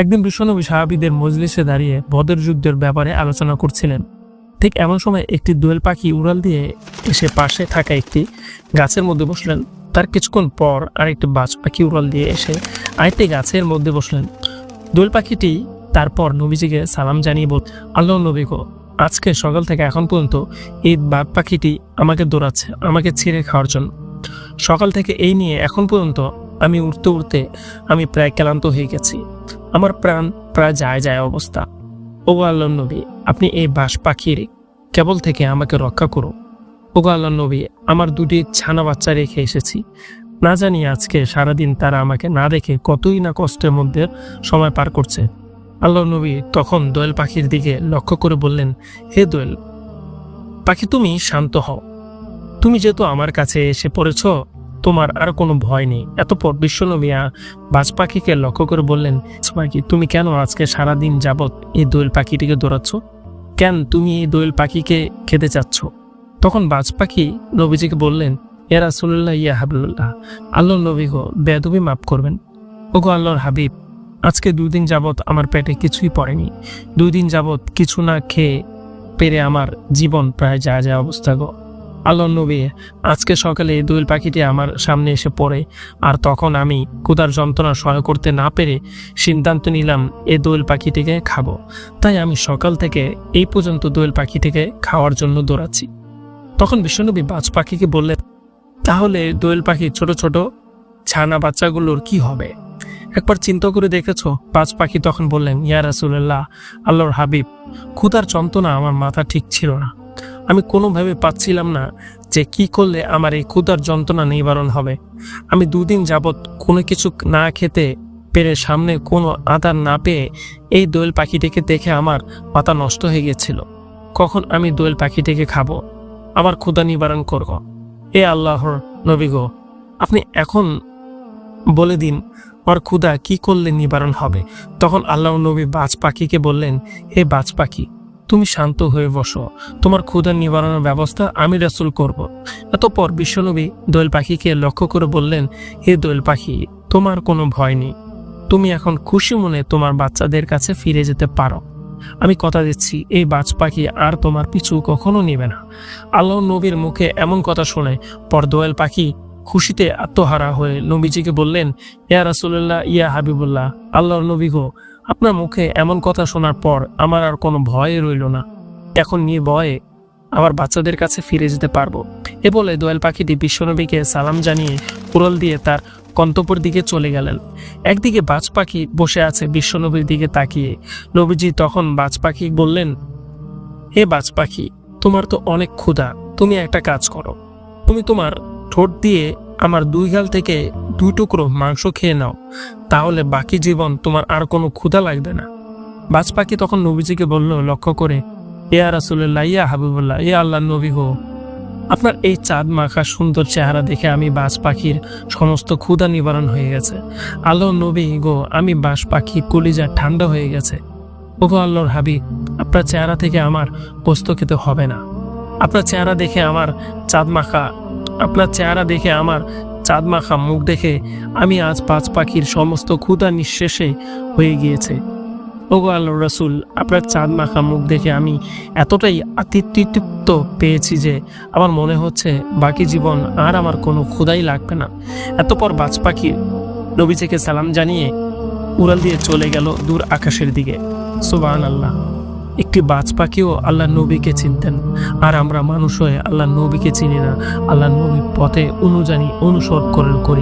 একদিন বিশ্বনবী সাহাবিদের মজলিসে দাঁড়িয়ে বদর যুদ্ধের ব্যাপারে আলোচনা করছিলেন। ঠিক এমন সময় একটি দোয়েল পাখি উড়াল দিয়ে এসে পাশে থাকা একটি গাছের মধ্যে বসলেন। তার কিছুক্ষণ পর আরেকটি বাজ পাখি উড়াল দিয়ে এসে আরেকটি গাছের মধ্যে বসলেন। দোয়েল পাখিটি তারপর নবীজিকে সালাম জানিয়ে বল আল্লাহ নবী গো, আজকে সকাল থেকে এখন পর্যন্ত এই বাঘ পাখিটি আমাকে দৌড়াচ্ছে, আমাকে ছিঁড়ে খাওয়ার জন্য। সকাল থেকে এই নিয়ে এখন পর্যন্ত আমি উঠতে উঠতে আমি প্রায় ক্লান্ত হয়ে গেছি। আমার প্রাণ প্রায় যায় যায় অবস্থা। ও আল্লাহ নবী, আপনি এই বাস পাখির কেবল থেকে আমাকে রক্ষা করো ও আল্লাহ নবী, আমার দুটি ছানা বাচ্চা রেখে এসেছি। না জানি আজকে সারাদিন তারা আমাকে না দেখে কতই না কষ্টের মধ্যে সময় পার করছে। আল্লাহ নবী তখন দোয়েল পাখির দিকে লক্ষ্য করে বললেন, হে দোয়েল, পাখি তুমি শান্ত হও। তুমি যেহেতু আমার কাছে এসে পড়েছ তোমার আর কোনো ভয় নেই। এতপর বিশ্বনবী আ- বাজ পাখিকে লক্ষ্য করে বললেন পাখি তুমি কেন আজকে সারা দিন যাবৎ এই দোয়েল পাখিটিকে দৌড়াচ্ছ? কেন তুমি এই দোয়েল পাখিকে খেতে চাচ্ছ? তখন বাজ পাখি নবীজিকে বললেন ইয়া রাসুল্লাহ ইয়া হাবিবুল্লাহ আল্লাহ নবী গো বেদবি মাফ করবেন। ওগো আল্লাহর হাবিব, আজকে দুই দিন যাবৎ আমার পেটে কিছুই পড়েনি। দুই দিন যাবৎ কিছু না খেয়ে পেরে আমার জীবন প্রায় যা যা অবস্থা গো। আল্লাহ নবী, আজকে সকালে দোয়েল পাখিটি আমার সামনে এসে পড়ে। আর তখন আমি ক্ষুধার যন্ত্রণা সহায় করতে না পেরে সিদ্ধান্ত নিলাম, এই দোয়েল পাখিটিকে খাব। তাই আমি সকাল থেকে এই পর্যন্ত দোয়েল পাখিটিকে খাওয়ার জন্য দৌড়াচ্ছি। তখন বিশ্বনবী বাজ পাখিকে বললেন তাহলে দোয়েল পাখির ছোট ছোট ছানা বাচ্চাগুলোর কি হবে? একবার চিন্তা করে দেখেছ? বাজ পাখি তখন বললেন, ইয়া রাসুল্লাহ আল্লাহর হাবিব, ক্ষুধার যন্ত্রণা আমার মাথা ঠিক ছিল না। আমি কোনোভাবে পাচ্ছিলাম না যে কি করলে আমার এই ক্ষুধার যন্ত্রণা নিবারণ হবে। আমি দুদিন যাবৎ কোনো কিছু না খেতে পেরে সামনে কোনো আধার না পেয়ে এই দোয়েল পাখিটিকে দেখে আমার মাথা নষ্ট হয়ে গেছিল। কখন আমি দোয়েল পাখিটিকে খাব? আমার ক্ষুধা নিবারণ করব। এ আল্লাহর নবী গো, আপনি এখন বলে দিন আমার ক্ষুধা কি করলে নিবারণ হবে? তখন আল্লাহ নবী বাজ পাখিকে বললেন, হে বাজ পাখি তুমি শান্ত হয়ে বসো। তোমার ক্ষুধা নিবারণের ব্যবস্থা আমি রাসুল করব। অতঃপর বিশ্বনবী দোয়েল পাখিকে লক্ষ্য করে বললেন, হে দোয়েল পাখি, তোমার কোনো ভয় নেই। তুমি এখন খুশি মনে তোমার বাচ্চাদের কাছে ফিরে যেতে পারো। আমি কথা দিচ্ছি, এই বাজ পাখি আর তোমার পিছু কখনো নেবে না। আল্লাহ নবীর মুখে এমন কথা শুনে পর দোয়েল পাখি খুশিতে আত্মহারা হয়ে নবীজিকে বললেন, ইয়া রাসুল্লাহ ইয়া হাবিবুল্লাহ, আল্লাহর নবী গো, আপনার মুখে এমন কথা শোনার পর আমার আর কোনো ভয় রইল না। এখন নিয়ে ভয়ে আমার বাচ্চাদের কাছে ফিরে যেতে পারব। এ বলে দোয়েল পাখিটি বিশ্বনবীকে সালাম জানিয়ে উড়ল দিয়ে তার গন্তব্যের দিকে চলে গেলেন। একদিকে বাজ পাখি বসে আছে বিশ্বনবীর দিকে তাকিয়ে। নবীজি তখন বাজ পাখি বললেন, হে বাজ পাখি, তোমার তো অনেক ক্ষুধা, তুমি একটা কাজ করো। তুমি তোমার ঠোঁট দিয়ে আমার দুই গাল থেকে দুই টুকরো মাংস খেয়ে নাও, তাহলে বাকি জীবন তোমার আর কোনো ক্ষুধা লাগবে না। বাজ পাখি তখন নবীজিকে বলল, লক্ষ্য করে, এ ইয়া রাসুল্লাহ ইয়া হাবিবুল্লাহ, ইয়া আল্লাহ নবী হো আপনার এই চাঁদ মাখা সুন্দর চেহারা দেখে আমি বাজ পাখির সমস্ত ক্ষুধা নিবারণ হয়ে গেছে। আল্লাহ নবী গো, আমি বাস পাখি কলিজা ঠান্ডা হয়ে গেছে। ওগো আল্লাহর হাবি আপনার চেহারা থেকে আমার পোস্ত খেতে হবে না। আপনার চেহারা দেখে আমার চাঁদ মাখা আপনার চেহারা দেখে আমার চাঁদ মাখা মুখ দেখে আমি আজ পাঁচ পাখির সমস্ত ক্ষুধা নিঃশেষে হয়ে গিয়েছে। ওগো আল্লাহ রসুল, আপনার চাঁদ মাখা মুখ দেখে আমি এতটাই আতিতৃপ্ত পেয়েছি যে আমার মনে হচ্ছে বাকি জীবন আর আমার কোনো ক্ষুধাই লাগবে না। এতপর বাজ পাখি নবীজিকে সালাম জানিয়ে উড়াল দিয়ে চলে গেল দূর আকাশের দিকে। সুবাহ আল্লাহ একটি বাজ পাখিও আল্লাহ নবীকে চিনতেন। আর আমরা মানুষ হয়ে আল্লাহ নবীকে চিনি না। আল্লাহ নবীর পথে অনুযায়ী অনুসরণ করি।